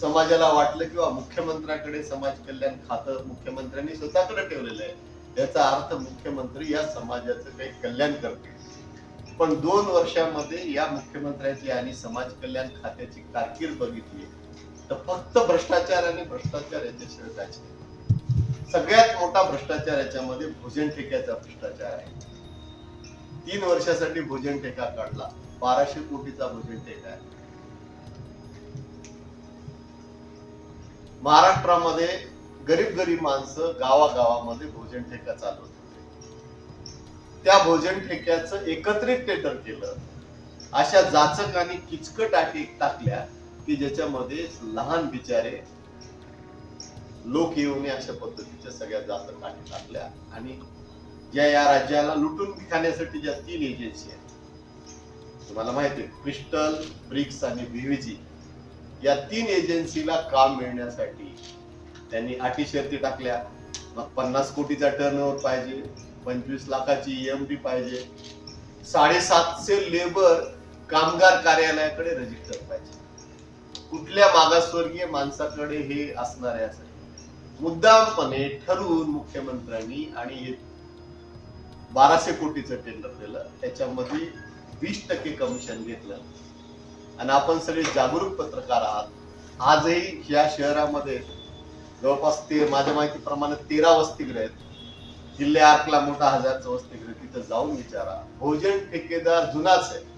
समाजाला वाटलं किंवा मुख्यमंत्र्याकडे समाज कल्याण खातं मुख्यमंत्र्यांनी स्वतःकडे ठेवलेलं आहे. याचा अर्थ मुख्यमंत्री या समाजाचं काही कल्याण करते पण दोन वर्षामध्ये या मुख्यमंत्र्याची आणि समाज कल्याण खात्याची कारकीर्द बघितली तर फक्त भ्रष्टाचार आणि भ्रष्टाचार याच्याशिवाय काहीच सगळ्यात मोठा भ्रष्टाचार याच्यामध्ये भोजन ठेक्याचा भ्रष्टाचार आहे. तीन वर्षासाठी भोजन ठेका काढला. बाराशे कोटीचा भोजन ठेका आहे. महाराष्ट्रामध्ये गरीब गरीब माणसं गावागावामध्ये भोजन ठेका चालवत होते. त्या भोजन ठेक्याचं एकत्रित टेटर केलं. अशा जाचक आणि किचकट अटी टाकल्या की ज्याच्यामध्ये लहान बिचारे लोक येऊन अशा पद्धतीच्या सगळ्या जाचक अटी टाकल्या आणि ज्या या राज्याला लुटून खाण्यासाठी ज्या तीन एजन्सी आहेत. तुम्हाला माहिती आहे क्रिस्टल ब्रिक्स आणि बीव्हीजी. या तीन एजन्सीला काम मिळण्यासाठी त्यांनी अटी शर्ती टाकल्या. मग पन्नास कोटीचा टर्नओवर पाहिजे पंचवीस लाखाची एम डी पाहिजे. साडेसातशे लेबर कामगार कार्यालयाकडे रजिस्टर पाहिजे. कुठल्या मागासवर्गीय माणसाकडे हे असणार आहे असं मुद्दामपणे ठरवून मुख्यमंत्र्यांनी आणि हे बाराशे कोटीचं टेंडर दिलं त्याच्यामध्ये वीस टक्के कमिशन घेतलं. आणि आपण सगळे जागरूक पत्रकार आहात. आजही या शहरामध्ये जवळपास ते माझ्या माहितीप्रमाणे तेरा वस्तीगृह आहेत. किल्ले आर्कला मोठा हजारचं वसतिगृह तिथं जाऊन विचारा. भोजन ठेकेदार जुनाच आहे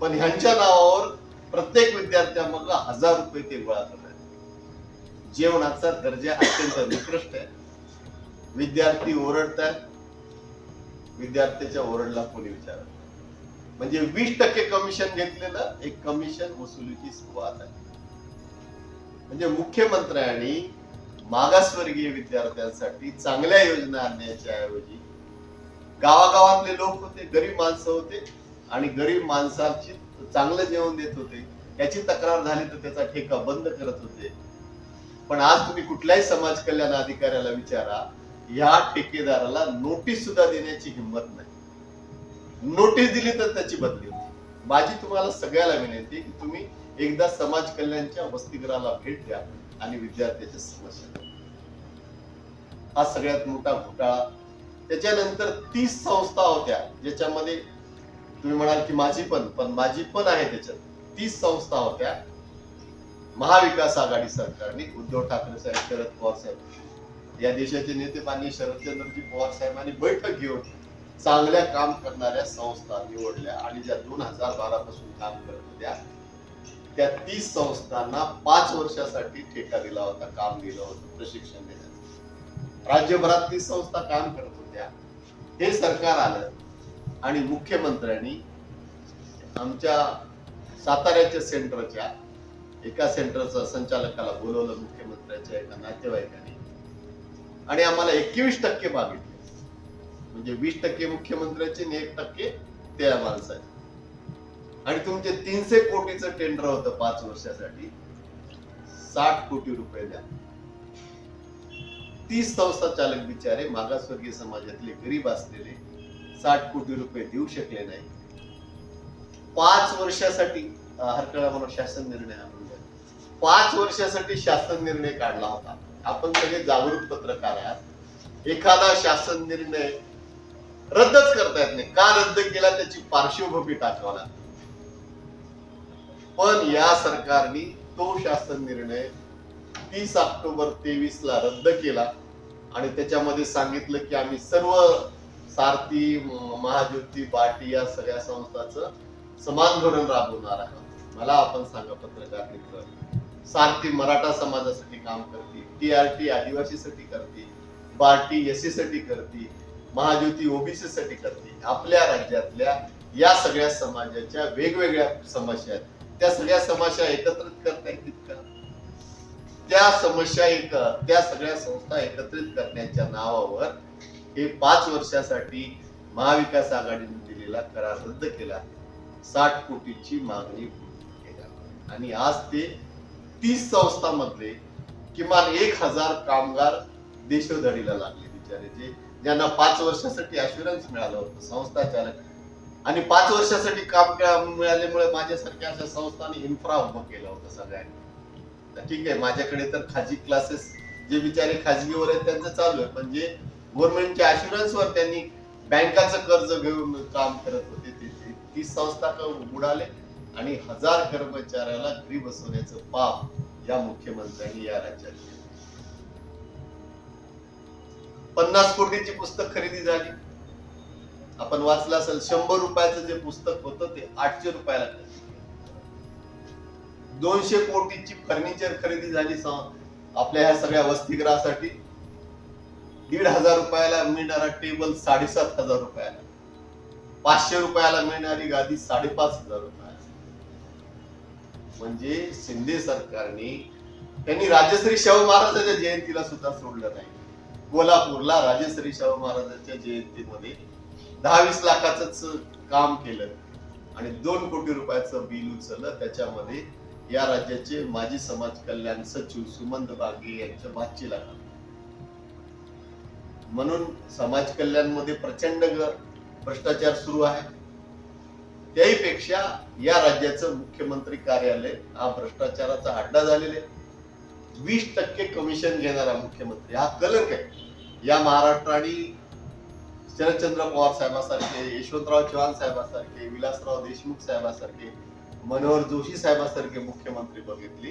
पण ह्यांच्या नावावर प्रत्येक विद्यार्थ्यामधला हजार रुपये ते गोळा करतात जेवणाचा दर्जा अत्यंत निकृष्ट आहे. विद्यार्थी ओरडतात विद्यार्थ्याच्या ओरडला कोणी विचारत म्हणजे वीस टक्के कमिशन घेतलेलं एक कमिशन वसुलीची सुरुवात आहे. म्हणजे मुख्यमंत्र्यांनी मागासवर्गीय विद्यार्थ्यांसाठी चांगल्या योजना आणण्याच्या ऐवजी गावागावातले लोक होते गरीब माणसं होते आणि गरीब माणसाची चांगलं जेवण देत होते. याची तक्रार झाली तर त्याचा ठेका बंद करत होते. पण आज तुम्ही कुठल्याही समाज कल्याण अधिकाऱ्याला विचारा या ठेकेदाराला नोटीस सुद्धा देण्याची हिंमत नाही. नोटीस दिली तर त्याची बदली होती. माझी तुम्हाला सगळ्याला विनंती की तुम्ही एकदा समाज कल्याणच्या वसतिगृहाला भेट द्या आणि विद्यार्थ्याच्या समस्या हा सगळ्यात मोठा घोटाळा. त्याच्यानंतर तीस संस्था होत्या ज्याच्यामध्ये तुम्ही म्हणाल की माझी पण पण माझी पण आहे त्याच्यात. तीस संस्था होत्या. महाविकास आघाडी सरकारने उद्धव ठाकरे साहेब शरद पवार साहेब या देशाचे नेते माननीय शरदचंद्रजी पवार साहेबांनी बैठक घेऊन चांगल्या काम करणाऱ्या संस्था निवडल्या आणि ज्या दोन हजार बारा पासून काम करत होत्या त्या तीस संस्थांना पाच वर्षासाठी ठेका दिला होता काम दिलं होतं प्रशिक्षण देण्याचं राज्यभरात तीस संस्था काम करत होत्या. हे सरकार आलं आणि मुख्यमंत्र्यांनी आमच्या साताऱ्याच्या सेंटरच्या एका सेंटरचं संचालकाला बोलवलं मुख्यमंत्र्यांच्या एका नातेवाईकाने. आणि आम्हाला एकवीस टक्के मागितले म्हणजे वीस टक्के मुख्यमंत्र्याचे आणि एक टक्के त्या माणसाचे. आणि तुमचे तीनशे कोटीचं टेंडर होतं पाच वर्षासाठी. साठ कोटी रुपये द्या. तीस संस्था चालक बिचारे मागासवर्गीय समाजातले गरीब असलेले साठ कोटी रुपये देऊ शकले नाही. पाच वर्षासाठी हरकळा म्हणून शासन निर्णय आणून द्या. पाच वर्षासाठी शासन निर्णय काढला होता. आपण सगळे जागरूक पत्रकार आहात. एखादा शासन निर्णय रद्दच करता येत नाही. का रद्द केला? त्याची पार्श्वभूमी टाकावा लागते. पण या सरकारने तो शासन निर्णय तीस ऑक्टोबर तेवीस ला रद्द केला आणि त्याच्यामध्ये सांगितलं की आम्ही सर्व सारथी महाज्योती पार्टी या सगळ्या संस्थांचं समान धोरण राबवणार आहोत. मला आपण सांगा पत्रकार मित्र. सारथी मराठा समाजासाठी काम करते टी आर टी आदिवासीसाठी करते बार्टी एससी साठी करते महाज्योती ओबीसी साठी करते. आपल्या राज्यातल्या या सगळ्या समाजाच्या वेगवेगळ्या समस्या आहेत. त्या सगळ्या समस्या एकत्रित करता येतील का? त्या समस्या एक त्या सगळ्या संस्था एकत्रित करण्याच्या नावावर हे पाच वर्षासाठी महाविकास आघाडीने दिलेला करार रद्द केला. साठ कोटीची मागणी आणि आज ते तीस संस्थांमधले किमान एक हजार कामगार देशोधडीला लागले बिचारे जे ज्यांना पाच वर्षासाठी अश्युरन्स मिळालं होतं संस्था चालक. आणि पाच वर्षासाठी काम मिळाल्यामुळे माझ्यासारख्या अशा संस्थांनी इन्फ्रा उभं केलं होतं सगळ्यांनी. तर ठीक आहे माझ्याकडे तर खाजगी क्लासेस जे बिचारे खाजगीवर आहेत त्यांचं चालू आहे. पण जे गव्हर्नमेंटच्या वर त्यांनी बँकाचं कर्ज घेऊन काम करत होते ते- ती संस्था बुडाले आणि हजार कर्मचाऱ्याला घरी बसवण्याचं पाप या मुख्यमंत्र्यांनी या राज्यात केलं. पन्नास कोटीची पुस्तक खरेदी झाली. आपण वाचलं असेल शंभर रुपयाचं जे पुस्तक होतं ते आठशे रुपयाला दोनशे कोटीची फर्निचर खरेदी झाली आपल्या ह्या सगळ्या वसतिगृहासाठी. दीड हजार रुपयाला मिळणारा टेबल साडेसात हजार रुपयाला. पाचशे रुपयाला मिळणारी गादी साडेपाच हजार रुपयाला. म्हणजे शिंदे सरकारने त्यांनी राजश्री शाहू महाराजांच्या जयंतीला सुद्धा सोडलं नाही. कोल्हापूरला राजश्री शाहू महाराजांच्या जयंतीमध्ये दहा वीस लाखाच काम केलं आणि दोन कोटी रुपयाचं बिल उचललं. त्याच्यामध्ये या राज्याचे माजी समाज कल्याण सचिव सुमंत बागे यांच्या भाची लागलं म्हणून समाज कल्याणमध्ये प्रचंड भ्रष्टाचार सुरू आहे. त्याही पेक्षा या राज्याचं मुख्यमंत्री कार्यालय हा भ्रष्टाचाराचा अड्डा झालेला आहे. वीस टक्के कमिशन घेणारा मुख्यमंत्री. हा कलंक आहे. या महाराष्ट्राने शरदचंद्र पवार साहेबांसारखे यशवंतराव चव्हाण साहेबांसारखे विलासराव देशमुख साहेबांसारखे मनोहर जोशी साहेबांसारखे मुख्यमंत्री बघितले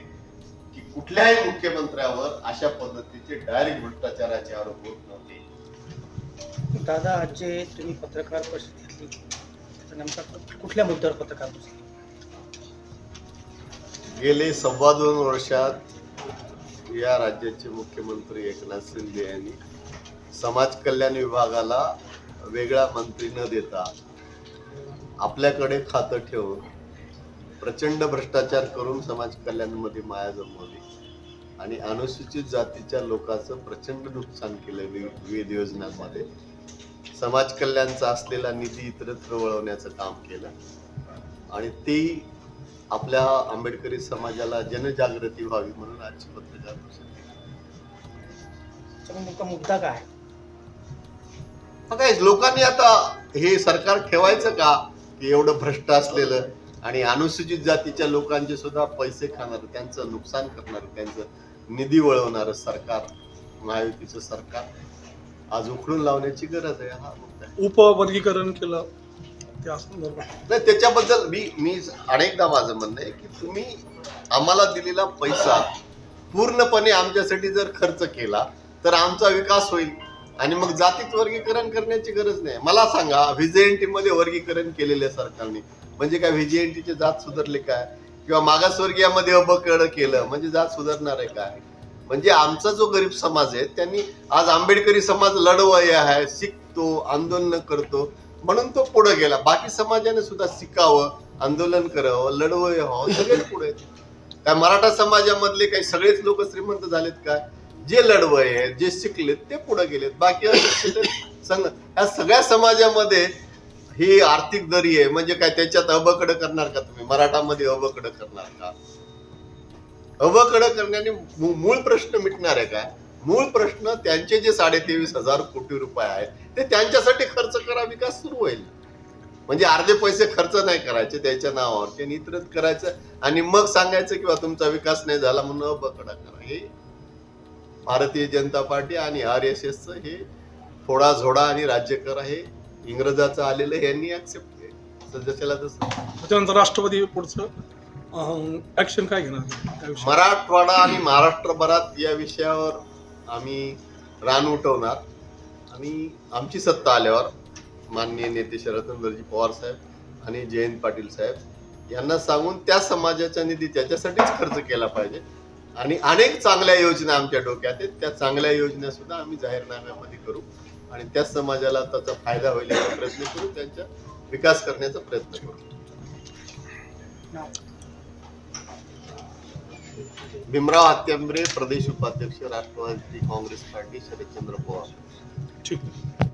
की कुठल्याही मुख्यमंत्र्यावर अशा पद्धतीचे डायरेक्ट भ्रष्टाचाराचे आरोप होत नव्हते. दादा आज जे तुम्ही पत्रकार परिषद घेतली. नेमका कुठल्या मुद्द्यावर पत्रकार परिषद? गेले सव्वा दोन वर्षात या राज्याचे मुख्यमंत्री एकनाथ शिंदे यांनी समाज कल्याण विभागाला वेगळा मंत्री न देता आपल्याकडे खातं ठेवून प्रचंड भ्रष्टाचार करून समाज कल्याणमध्ये माया जमवली आणि अनुसूचित जातीच्या लोकांचं प्रचंड नुकसान केलं विविध योजनांमध्ये. समाज कल्याणचा असलेला निधी इतरत्र वळवण्याचं काम केलं. आणि ती आपल्या आंबेडकरी समाजाला जनजागृती व्हावी म्हणून आजची पत्रकार परिषद मुद्दा काय? काय लोकांनी आता हे सरकार ठेवायचं का? की एवढं भ्रष्ट असलेलं आणि अनुसूचित जातीच्या लोकांचे सुद्धा पैसे खाणार त्यांचं नुकसान करणार त्यांचं निधी वळवणार सरकार महायुतीचं सरकार आज उखडून लावण्याची गरज आहे हा मुद्दा. उपवर्गीकरण केलं. त्या संदर्भात नाही त्याच्याबद्दल मी मी अनेकदा माझं म्हणणं आहे की तुम्ही आम्हाला दिलेला पैसा पूर्णपणे आमच्यासाठी जर खर्च केला तर आमचा विकास होईल. आणि मग जातीत वर्गीकरण करण्याची गरज नाही. मला सांगा व्हिजेएनटी मध्ये वर्गीकरण केलेले सरकारने म्हणजे काय व्हिजेएनटीचे जात सुधारले काय? किंवा मागासवर्गीयामध्ये अबकड केलं म्हणजे जात सुधारणार आहे काय? म्हणजे आमचा जो गरीब समाज आहे त्यांनी आज आंबेडकरी समाज लढवय आहे शिकतो आंदोलन करतो. म्हणून तो पुढे गेला. बाकी समाजाने सुद्धा शिकावं आंदोलन करावं लढवं व्हावं हो, सगळेच पुढे. काय मराठा समाजामधले काही सगळेच लोक श्रीमंत झालेत काय जे लढवय आहेत जे शिकलेत ते पुढे गेलेत. बाकी ह्या सगळ्या समाजामध्ये ही आर्थिक दरी आहे. म्हणजे काय त्याच्यात अबकड करणार का तुम्ही? मराठामध्ये अबकड करणार का? अबकड करण्याने मूळ प्रश्न मिटणार आहे काय मूळ प्रश्न त्यांचे जे साडे तेवीस हजार कोटी रुपये आहेत ते त्यांच्यासाठी खर्च करा विकास सुरू होईल. म्हणजे अर्धे पैसे खर्च नाही करायचे त्याच्या नावावर. ते नियंत्रित करायचं आणि मग सांगायचं किंवा तुमचा विकास नाही झाला म्हणून अबकडा करा. हे भारतीय जनता पार्टी आणि आर एस एसचं हे थोडा झोडा आणि राज्य करा हे इंग्रजाचं आलेलं यांनी ऍक्सेप्ट केलं. जशाला तसं. त्याच्यानंतर राष्ट्रपती पुढचं ऍक्शन काय घेणार? मराठवाडा आणि महाराष्ट्रभरात या विषयावर आम्ही रान उठवणार. आणि आमची सत्ता आल्यावर माननीय नेते शरदचंद्रजी पवार साहेब आणि जयंत पाटील साहेब यांना सांगून त्या समाजाचा निधी त्याच्यासाठीच खर्च केला पाहिजे. आणि अनेक चांगल्या योजना आमच्या डोक्यात आहेत. त्या चांगल्या योजना सुद्धा आम्ही जाहीरनाम्यामध्ये करू आणि त्या समाजाला त्याचा फायदा होईल याचा प्रयत्न करू त्यांचा विकास करण्याचा प्रयत्न करू. भीमराव हत्यांबरे प्रदेश उपाध्यक्ष राष्ट्रवादी काँग्रेस पार्टी शरदचंद्र पवार. ठीक आहे